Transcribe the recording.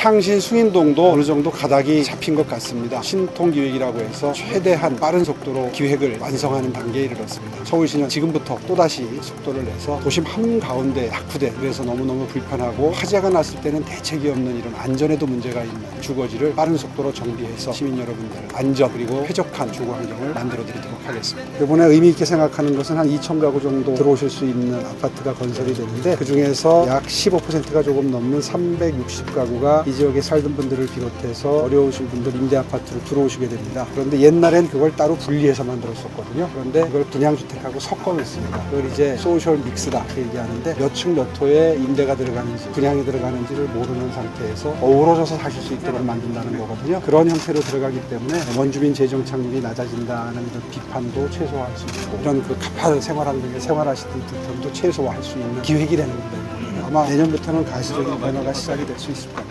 창신 숭인동도 어느 정도 가닥이 잡힌 것 같습니다. 신통기획이라고 해서 최대한 빠른 속도로 기획을 완성하는 단계에 이르렀습니다. 서울시는 지금부터 또다시 속도를 내서 도심 한가운데 낙후된 그래서 너무너무 불편하고 화재가 났을 때는 대책이 없는 이런 안전에도 문제가 있는 주거지를 빠른 속도로 정비해서 시민 여러분들 안전 그리고 쾌적한 주거 환경을 만들어 드리도록 하겠습니다. 이번에 의미 있게 생각하는 것은 한 2천 가구 정도 들어오실 수 있는 아파트가 건설이 되는데 그 중에서 약 15%가 조금 넘는 360가구가 이 지역에 살던 분들을 비롯해서 어려우신 분들 임대 아파트로 들어오시게 됩니다. 그런데 옛날엔 그걸 따로 분리해서 만들었었거든요. 그런데 그걸 분양주택하고 섞어냈습니다. 그걸 이제 소셜 믹스다 이렇게 얘기하는데 몇 층 몇 호에 임대가 들어가는지 분양이 들어가는지를 모르는 상태에서 어우러져서 사실 수 있도록 만든다는 거거든요. 그런 형태로 들어가기 때문에 원주민 재정 창률이 낮아진다는 이런 비판도 최소화할 수 있고 이런 그 가파 생활하는 데 생활하시던 듯함도 최소화할 수 있는 기획이 되는 겁니다. 아마 내년부터는 가시적인 변화가 시작이 될 수 있을 겁니다.